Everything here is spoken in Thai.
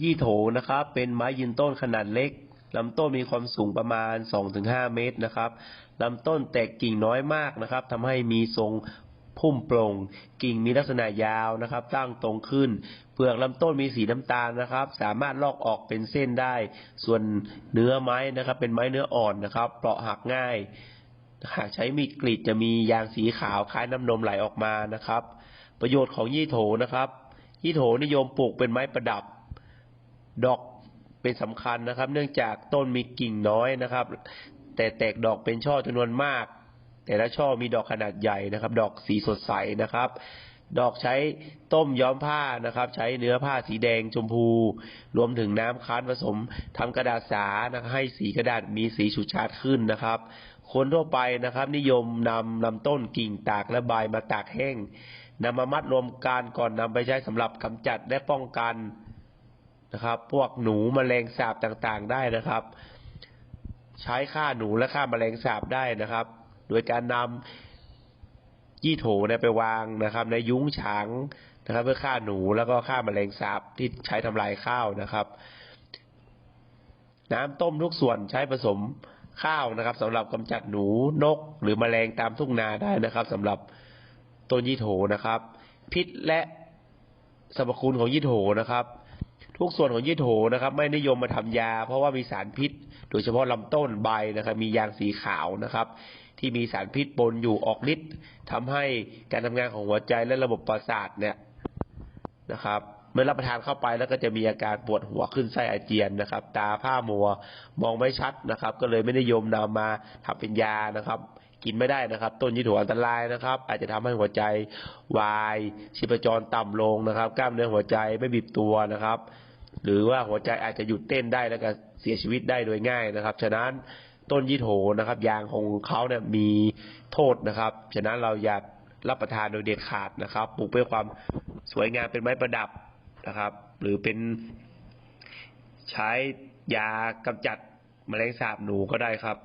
ยี่โถนะครับ เป็นไม้ยืนต้นขนาดเล็กลำต้นมีความสูงประมาณ 2-5 เมตรนะครับลำต้นแตกกิ่งน้อยมากนะครับทำให้มีทรงพุ่มโปร่งกิ่งมีลักษณะยาวนะครับ ตั้งตรงขึ้น เปลือกลำต้นมีสีน้ำตาลนะครับ สามารถลอกออกเป็นเส้นได้ ส่วนเนื้อไม้นะครับ เป็นไม้เนื้ออ่อนนะครับ เปราะหักง่าย หากใช้มีดกรีดจะมียางสีขาวคล้ายน้ำนมไหลออกมานะครับ ประโยชน์ของยี่โถนะครับ ยี่โถนิยมปลูกเป็นไม้ประดับ ดอกเป็นสำคัญนะครับ เนื่องจากต้นมีกิ่งน้อยนะครับ แต่แตกดอกเป็นช่อจำนวนมาก แต่ละช่อมีดอกขนาดใหญ่นะครับ ดอกสีสดใสนะครับ ดอกใช้ต้มย้อมผ้านะครับ ใช้เนื้อผ้าสีแดงชมพู รวมถึงน้ำค้านผสมทำกระดาษสานะให้สีกระดาษมีสีฉูดฉาดขึ้นนะครับ คนทั่วไปนะครับ นิยมนำลำต้นกิ่งตากและใบมาตากแห้งนำมามัดรวมกันก่อนนำไปใช้สำหรับกำจัดและป้องกัน นะครับ พวกหนูแมลงสาบต่างๆได้นะครับ ใช้ฆ่าหนูและฆ่าแมลงสาบได้นะครับ โดยการนำยี่โถเนี่ยไปวางนะครับ ในยุ้งฉางนะครับ เพื่อฆ่าหนูแล้วก็ฆ่าแมลงสาบที่ใช้ทำลายข้าวนะครับ น้ำต้มทุกส่วนใช้ผสมข้าวนะครับสำหรับกำจัดหนูนก หรือแมลงตามทุ่งนาได้นะครับสำหรับต้นยี่โถนะครับ พิษและสรรพคุณของยี่โถนะครับ ทุกส่วนของยี่โถนะครับ ไม่นิยมมาทำยา เพราะว่ามีสารพิษ โดยเฉพาะลำต้นใบนะครับ มียางสีขาวนะครับ ที่มีสารพิษปนอยู่ออกฤทธิ์ทำให้การทำงานของหัวใจและระบบประสาทเนี่ยนะครับเมื่อรับประทานเข้าไปแล้วก็จะมีอาการปวดหัวขึ้นไส้อาเจียนนะครับ ตาผ้ามัวมองไม่ชัดนะครับ ก็เลยไม่นิยมนำมาทำเป็นยานะครับ กินไม่ได้นะครับ ต้นยี่โถอันตรายนะครับ อาจจะทำให้หัวใจวายชีพจรต่ำลงนะครับ กล้ามเนื้อหัวใจไม่บีบตัวนะครับ หรือว่าหัวใจอาจจะหยุดเต้นได้แล้วก็เสียชีวิตได้โดยง่ายนะครับ ฉะนั้นต้นยี่โถนะครับ ยางของเขาเนี่ยมีโทษนะครับ ฉะนั้นเราอย่ารับประทานโดยเด็ดขาดนะครับปลูกเพื่อความสวยงามเป็นไม้ประดับนะครับ หรือเป็นใช้ยากำจัดแมลงสาบหนูก็ได้ครับ